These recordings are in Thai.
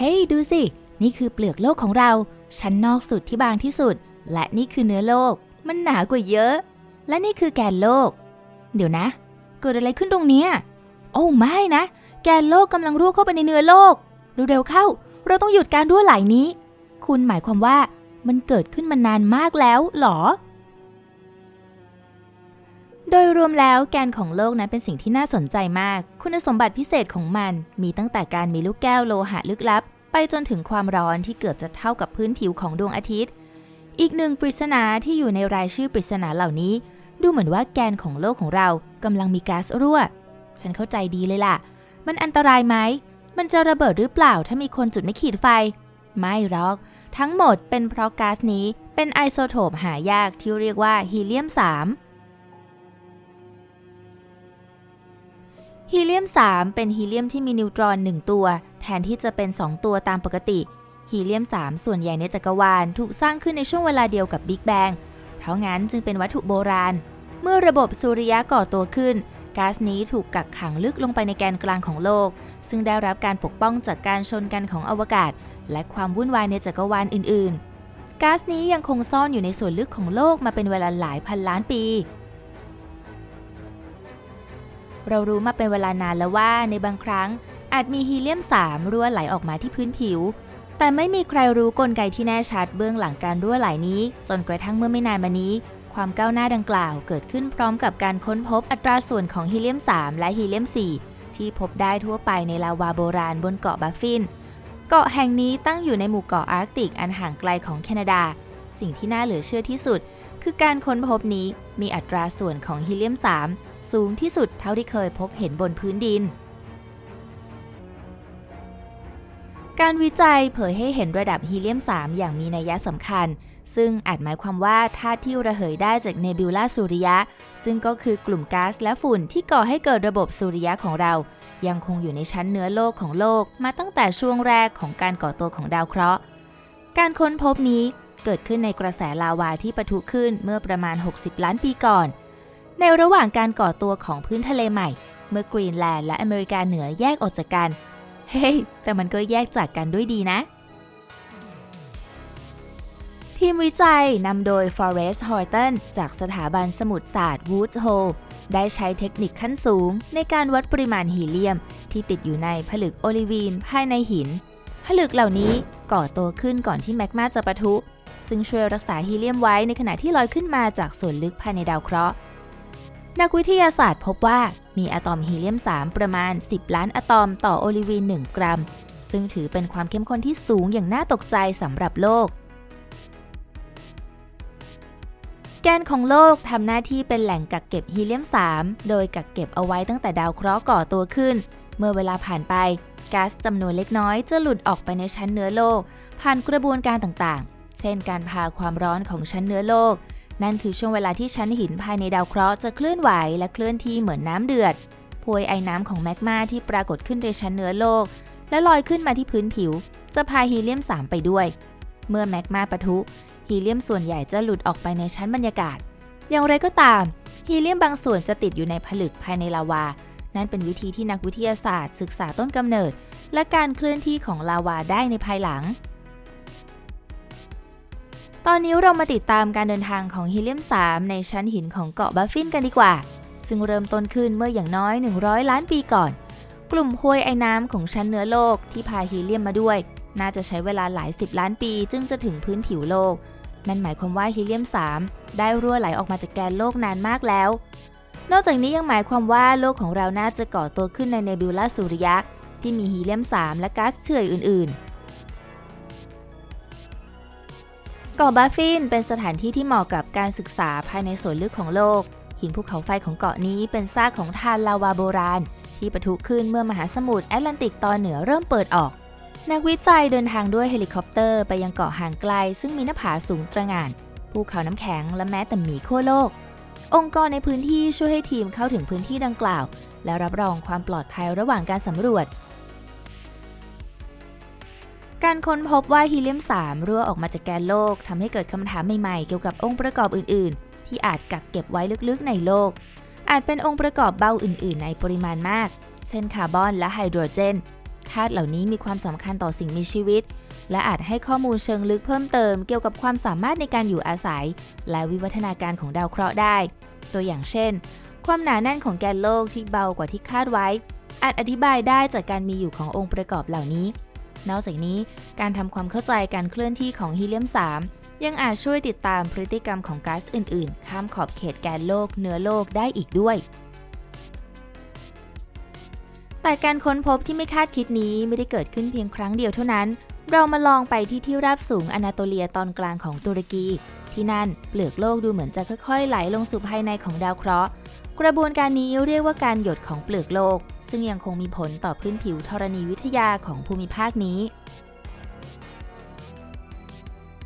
เฮ้ยดูสิ นี่คือเปลือกโลกของเรา ชั้นนอกสุดที่บางที่สุด และนี่คือเนื้อโลก มันหนากว่าเยอะ และนี่คือแกนโลก เดี๋ยวนะ เกิดอะไรขึ้นตรงเนี้โอ้ไม่นะ แกนโลกกำลังรั่วเข้าไปในเนื้อโลกเร็วๆเข้า เราต้องหยุดการรั่วไหลนี้ คุณหมายความว่ามันเกิดขึ้นมานานมากแล้วเหรอ โดยรวมแล้วแกนของโลกนั้นเป็นสิ่งที่น่าสนใจมาก คุณสมบัติพิเศษของมัน มีตั้งแต่การมีลูกแก้วโลหะลึกลับ ไปจนถึงความร้อนที่เกือบจะเท่ากับพื้นผิวของดวงอาทิตย์ อีกหนึ่งปริศนาที่อยู่ในรายชื่อปริศนาเหล่านี้ ดูเหมือนว่าแกนของโลกของเรากำลังมีก๊าซรั่ว ฉันเข้าใจดีเลยล่ะ มันอันตรายไหม มันจะระเบิดหรือเปล่าถ้ามีคนจุดไม่ขีดไฟ ไม่หรอก ทั้งหมดเป็นเพราะก๊าซนี้เป็นไอโซโทปหายากที่เรียกว่าฮีเลียม 3 ฮีเลียม 3 เป็นฮีเลียมที่มีนิวตรอน 1 ตัว แทนที่จะเป็น 2 ตัวตามปกติ ฮีเลียม 3 ส่วนใหญ่ในจักรวาลถูกสร้างขึ้นในช่วงเวลาเดียวกับบิ๊กแบง เพราะงั้นจึงเป็นวัตถุโบราณ เมื่อระบบสุริยะก่อตัวขึ้นก๊าซนี้ถูกกักขังลึกลงไปในแกนกลางของโลก ซึ่งได้รับการปกป้องจากการชนกันของอวกาศ และความวุ่นวายในจักรวาลอื่น ๆ ก๊าซนี้ยังคงซ่อนอยู่ในส่วนลึกของโลกมาเป็นเวลาหลายพันล้านปี เรารู้มาเป็นเวลานานแล้วว่าในบางครั้งอาจมีฮีเลียม 3 รั่วไหลออกมาที่พื้นผิว แต่ไม่มีใครรู้กลไกที่แน่ชัดเบื้องหลังการรั่วไหลนี้ จนกระทั่งเมื่อไม่นานมานี้ ความก้าวหน้าดังกล่าวเกิดขึ้นพร้อมกับการค้นพบอัตราส่วนของฮีเลียม 3 และฮีเลียม 4 ที่พบได้ทั่วไปในลาวาโบราณบนเกาะบัฟฟิน เกาะแห่งนี้ตั้งอยู่ในหมู่เกาะอาร์กติกอันห่างไกลของแคนาดา สิ่งที่น่าเหลือเชื่อที่สุด คือการค้นพบนี้มีอัตราส่วนของฮีเลียม 3 สูงที่สุดเท่าที่เคยพบเห็นบนพื้นดิน การวิจัยเผยให้เห็นระดับฮีเลียม 3 อย่างมีนัยสำคัญ ซึ่งอาจหมายความว่าธาตุที่ระเหยได้จากเนบิวลาสุริยะ ซึ่งก็คือกลุ่มก๊าซและฝุ่นที่ก่อให้เกิดระบบสุริยะของเรา ยังคงอยู่ในชั้นเนื้อโลกของโลกมาตั้งแต่ช่วงแรกของการก่อตัวของดาวเคราะห์ การค้นพบนี้ เกิดขึ้นในกระแสลาวาที่ปะทุขึ้นเมื่อประมาณ 60 ล้านปีก่อน ในระหว่างการก่อตัวของพื้นทะเลใหม่ เมื่อกรีนแลนด์และอเมริกาเหนือแยกออกจากกัน เฮ้ยแต่มันก็แยกจากกันด้วยดีนะ ทีมวิจัยนำโดย Forrest Horton จากสถาบันสมุทรศาสตร์ Woods Hole ได้ใช้เทคนิคขั้นสูง ในการวัดปริมาณฮีเลียม ที่ติดอยู่ในผลึกโอลิวีนภายในหิน ผลึกเหล่านี้ก่อตัวขึ้นก่อนที่แมกมาจะปะทุ ซึ่งช่วยรักษาฮีเลียมไว้ในขณะที่ลอยขึ้นมาจากส่วนลึกภายในดาวเคราะห์ นักวิทยาศาสตร์พบว่ามีอะตอมฮีเลียม 3 ประมาณ 10 ล้านอะตอมต่อโอลิวีน 1 กรัม ซึ่งถือเป็นความเข้มข้นที่สูงอย่างน่าตกใจสำหรับโลก แกนของโลกทำหน้าที่เป็นแหล่งกักเก็บฮีเลียม 3 โดยกักเก็บเอาไว้ตั้งแต่ดาวเคราะห์ก่อตัวขึ้น เมื่อเวลาผ่านไปก๊าซจำนวนเล็กน้อยจะหลุดออกไปในชั้นเนื้อโลก ผ่านกระบวนการต่างๆ เช่นการพาความร้อนของชั้นเนื้อโลก นั่นคือช่วงเวลาที่ชั้นหินภายในดาวเคราะห์จะเคลื่อนไหวและเคลื่อนที่เหมือนน้ำเดือดพวยไอน้ำของแมกมาที่ปรากฏขึ้นในชั้นเนื้อโลก และลอยขึ้นมาที่พื้นผิว จะพาฮีเลียม 3 ไปด้วย เมื่อแมกมาปะทุฮีเลียมส่วนใหญ่จะหลุดออกไปในชั้นบรรยากาศ อย่างไรก็ตามฮีเลียมบางส่วนจะติดอยู่ในผลึกภายในลาวา นั่นเป็นวิธีที่นักวิทยาศาสตร์ ศึกษาต้นกำเนิด และการเคลื่อนที่ของลาวาได้ในภายหลัง ตอนนี้เรามาติดตามการเดินทางของฮีเลียม 3 ในชั้นหินของเกาะบัฟฟินกันดีกว่า ซึ่งเริ่มต้นขึ้นเมื่ออย่างน้อย 100 ล้านปีก่อน กลุ่มพวยไอ้น้ำของชั้นเนื้อโลกที่พาฮีเลียมมาด้วย น่าจะใช้เวลาหลายสิบล้านปีจึงจะถึงพื้นผิวโลก นั่นหมายความว่าฮีเลียม 3 ได้รั่วไหลออกมาจากแกนโลกนานมากแล้ว นอกจากนี้ยังหมายความว่าโลกของเราน่าจะก่อตัวขึ้นในเนบิวลาสุริยะที่มีฮีเลียม 3 และก๊าซเฉื่อยอื่นๆ เกาะบาฟฟินเป็นสถานที่ที่เหมาะกับการศึกษาภายในส่วนลึกของโลก หินภูเขาไฟของเกาะนี้เป็นซากของทานลาวาโบราณ ที่ปะทุขึ้นเมื่อมหาสมุทรแอตแลนติกตอนเหนือเริ่มเปิดออก นักวิจัยเดินทางด้วยเฮลิคอปเตอร์ไปยังเกาะห่างไกล ซึ่งมีหน้าผาสูงตระหง่านภูเขาน้ำแข็งและแม้แต่หมีขั้วโลก องค์กรในพื้นที่ช่วยให้ทีมเข้าถึงพื้นที่ดังกล่าว และรับรองความปลอดภัยระหว่างการสำรวจ การค้นพบว่าฮีเลียม 3 รั่วออกมาจากแกนโลกทำให้เกิดคำถามใหม่ๆ เกี่ยวกับองค์ประกอบอื่นๆ ที่อาจกักเก็บไว้ลึกๆในโลก อาจเป็นองค์ประกอบเบาอื่น ๆ ในปริมาณมาก เช่นคาร์บอนและไฮโดรเจนไฮาตุเหล่านี้มีความสำคัญต่อสิ่งมีชีวิต และอาจให้ข้อมูลเชิงลึกเพิ่มเติมเกี่ยวกับความสามารถในการอยู่อาศัย และวิวัฒนาการของดาวเคราะห์ได้ ตัวอย่างเช่น ความหนาแน่นของแกนโลกที่เบากว่าที่คาดไว้ อาจอธิบายได้จากการมีอยู่ขององค์ประกอบเหล่านี้ นอกจากนี้การทำความเข้าใจการเคลื่อนที่ของฮีเลียม 3 ยังอาจช่วยติดตามพฤติกรรมของก๊าซอื่น ๆ ข้ามขอบเขตแกนโลกเนื้อโลกได้อีกด้วย แต่การค้นพบที่ไม่คาดคิดนี้ไม่ได้เกิดขึ้นเพียงครั้งเดียวเท่านั้น เรามาลองไปที่ที่ราบสูงอนาโตเลียตอนกลางของตุรกี ที่นั่นเปลือกโลกดูเหมือนจะค่อย ๆ ไหลลงสู่ภายในของดาวเคราะห์ กระบวนการนี้เรียกว่าการหยดของเปลือกโลก ซึ่งยังคงมีผลต่อพื้นผิวธรณีวิทยาของภูมิภาคนี้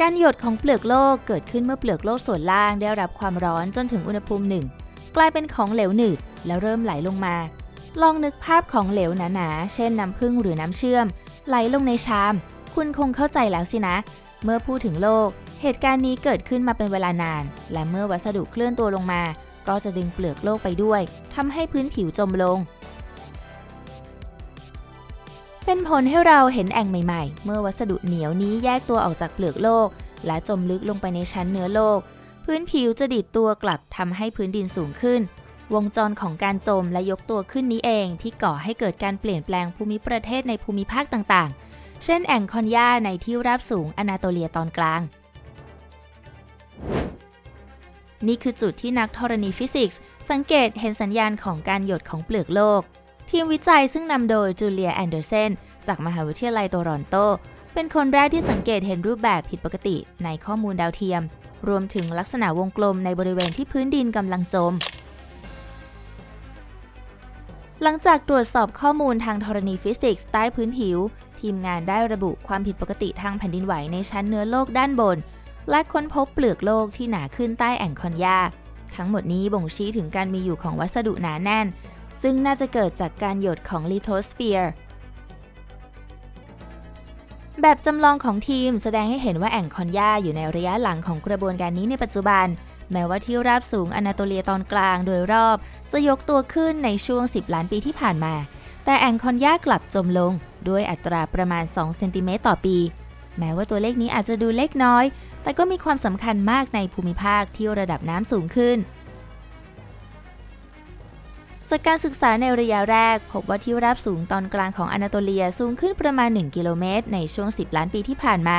การหยดของเปลือกโลกเกิดขึ้นเมื่อเปลือกโลกส่วนล่างได้รับความร้อนจนถึงอุณหภูมิหนึ่งกลายเป็นของเหลวหนืดแล้วเริ่มไหลลงมา ลองนึกภาพของเหลวหนาๆ เช่นน้ำผึ้งหรือน้ำเชื่อม ไหลลงในชาม คุณคงเข้าใจแล้วสินะ เมื่อพูดถึงโลก เหตุการณ์นี้เกิดขึ้นมาเป็นเวลานาน และเมื่อวัสดุเคลื่อนตัวลงมา ก็จะดึงเปลือกโลกไปด้วยทำให้พื้นผิวจมลง เป็นผลให้เราเห็นแอ่งใหม่ๆ เมื่อวัสดุเหนียวนี้แยกตัวออกจากเปลือกโลก และจมลึกลงไปในชั้นเนื้อโลก พื้นผิวจะดีดตัวกลับทำให้พื้นดินสูงขึ้น วงจรของการจมและยกตัวขึ้นนี้เองที่ก่อให้เกิดการเปลี่ยนแปลงภูมิประเทศในภูมิภาคต่างๆ เช่นแอ่งคอนยาในที่ราบสูงอนาโตเลียตอนกลาง นี่คือจุดที่นักธรณีฟิสิกส์ สังเกตเห็นสัญญาณของการหยดของเปลือกโลก ทีมวิจัยซึ่งนำโดยจูเลียแอนเดอร์เซนจากมหาวิทยาลัยโตรอนโต เป็นคนแรกที่สังเกตเห็นรูปแบบผิดปกติในข้อมูลดาวเทียม รวมถึงลักษณะวงกลมในบริเวณที่พื้นดินกำลังจม หลังจากตรวจสอบข้อมูลทางธรณีฟิสิกส์ใต้พื้นผิว ทีมงานได้ระบุความผิดปกติทางแผ่นดินไหวในชั้นเนื้อโลกด้านบน และค้นพบเปลือกโลกที่หนาขึ้นใต้แอ่งคอนยาทั้งหมดนี้บ่งชี้ถึงการมีอยู่ของวัสดุหนาแน่น ซึ่งน่าจะเกิดจากการหยดของลิโทสเฟียร์แบบจำลองของทีมแสดงให้เห็นว่าแอ่งคอนยาอยู่ในระยะหลังของกระบวนการนี้ในปัจจุบัน แม้ว่าที่ราบสูงอนาโตเลียตอนกลางโดยรอบ จะยกตัวขึ้นในช่วง 10 ล้านปีที่ผ่านมา แต่แอ่งคอนยากลับจมลง ด้วยอัตราประมาณ 2 เซนติเมตรต่อปี แม้ว่าตัวเลขนี้อาจจะดูเล็กน้อย แต่ก็มีความสำคัญมากในภูมิภาคที่ระดับน้ำสูงขึ้น จากการศึกษาในระยะแรก พบว่าที่ราบสูงตอนกลางของอนาโตเลียสูงขึ้นประมาณ 1 กิโลเมตร ในช่วง 10 ล้านปีที่ผ่านมา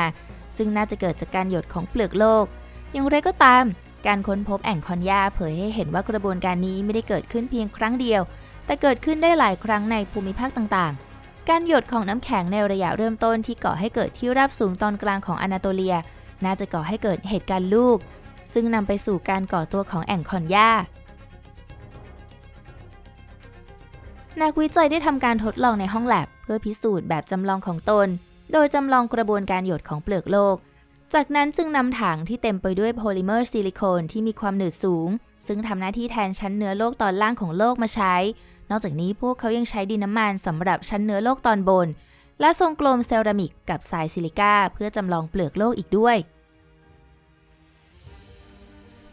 ซึ่งน่าจะเกิดจากการหยดของเปลือกโลก อย่างไรก็ตาม การค้นพบแอ่งคอนยาเผยให้เห็นว่ากระบวนการนี้ไม่ได้เกิดขึ้นเพียงครั้งเดียว แต่เกิดขึ้นได้หลายครั้งในภูมิภาคต่างๆ การหยดของน้ำแข็งในระยะเริ่มต้นที่ก่อให้เกิดที่ราบสูงตอนกลางของอนาโตเลีย น่าจะก่อให้เกิดเหตุการณ์ลูก ซึ่งนำไปสู่การก่อตัวของแอ่งคอนยา นักวิจัยได้ทำการทดลองในห้องแลบ เพื่อพิสูจน์แบบจำลองของตน โดยจำลองกระบวนการหยดของเปลือกโลก จากนั้นจึงนำถังที่เต็มไปด้วยโพลิเมอร์ซิลิโคนที่มีความหนืดสูง ซึ่งทำหน้าที่แทนชั้นเนื้อโลกตอนล่างของโลกมาใช้ นอกจากนี้พวกเขายังใช้ดินน้ำมันสำหรับชั้นเนื้อโลกตอนบน และทรงกลมเซรามิกกับทรายซิลิก้าเพื่อจำลองเปลือกโลกอีกด้วย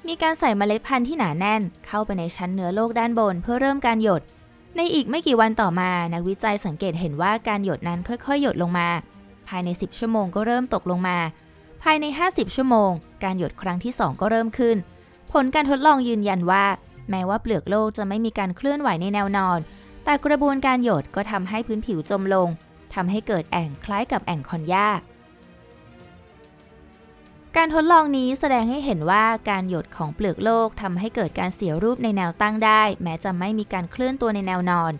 มีการใส่เมล็ดพันธุ์ที่หนาแน่น เข้าไปในชั้นเนื้อโลกด้านบน เพื่อเริ่มการหยด ในอีกไม่กี่วันต่อมา นักวิจัยสังเกตเห็นว่าการหยดนั้นค่อยๆ หยดลงมา ภายใน 10 ชั่วโมงก็เริ่มตกลงมา ภายใน 50 ชั่วโมง การหยดครั้งที่ 2 ก็เริ่มขึ้น ผลการทดลองยืนยันว่า แม้ว่าเปลือกโลกจะไม่มีการเคลื่อนไหวในแนวนอน แต่กระบวนการหยดก็ทำให้พื้นผิวจมลงทำให้เกิดแอ่งคล้ายกับแอ่งคอนย่า การทดลองนี้แสดงให้เห็นว่าการหยดของเปลือกโลกทำให้เกิดการเสียรูปในแนวตั้งได้ แม้จะไม่มีการเคลื่อนตัวในแนวนอน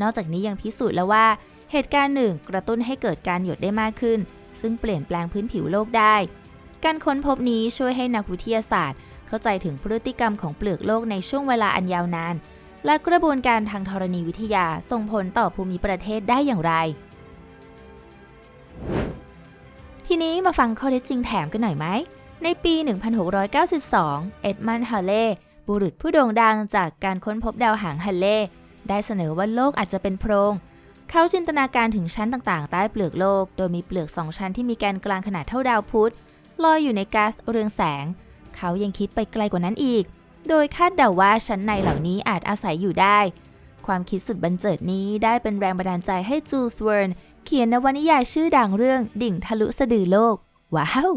นอกจากนี้ยังพิสูจน์แล้วว่า เหตุการณ์หนึ่งกระตุ้นให้เกิดการหยดได้มากขึ้น ซึ่งเปลี่ยนแปลงพื้นผิวโลกได้ การค้นพบนี้ช่วยให้นักวิทยาศาสตร์ เข้าใจถึงพฤติกรรมของเปลือกโลกในช่วงเวลาอันยาวนาน และกระบวนการทางธรณีวิทยาส่งผลต่อภูมิประเทศได้อย่างไร ทีนี้มาฟังข้อเท็จจริงแถมกันหน่อยไหม ในปี 1692 เอ็ดมันด์ฮัลเล่บุรุษผู้โด่งดังจากการค้นพบดาวหางฮัลเล่ได้เสนอว่าโลกอาจจะเป็นโพรงเขาจินตนาการถึงชั้นต่างๆ ใต้เปลือกโลก โดยมีเปลือกสองชั้นที่มีแกนกลางขนาดเท่าดาวพุธลอยอยู่ในก๊าซเรืองแสง เขายังคิดไปไกลกว่านั้นอีก โดยคาดเดาว่าชั้นในเหล่านี้อาจอาศัยอยู่ได้ ความคิดสุดบันเจิดนี้ได้เป็นแรงบันดาลใจให้จูสเวิร์น เขียนนวนิยายชื่อดังเรื่องดิ่งทะลุสะดือโลก ว้าว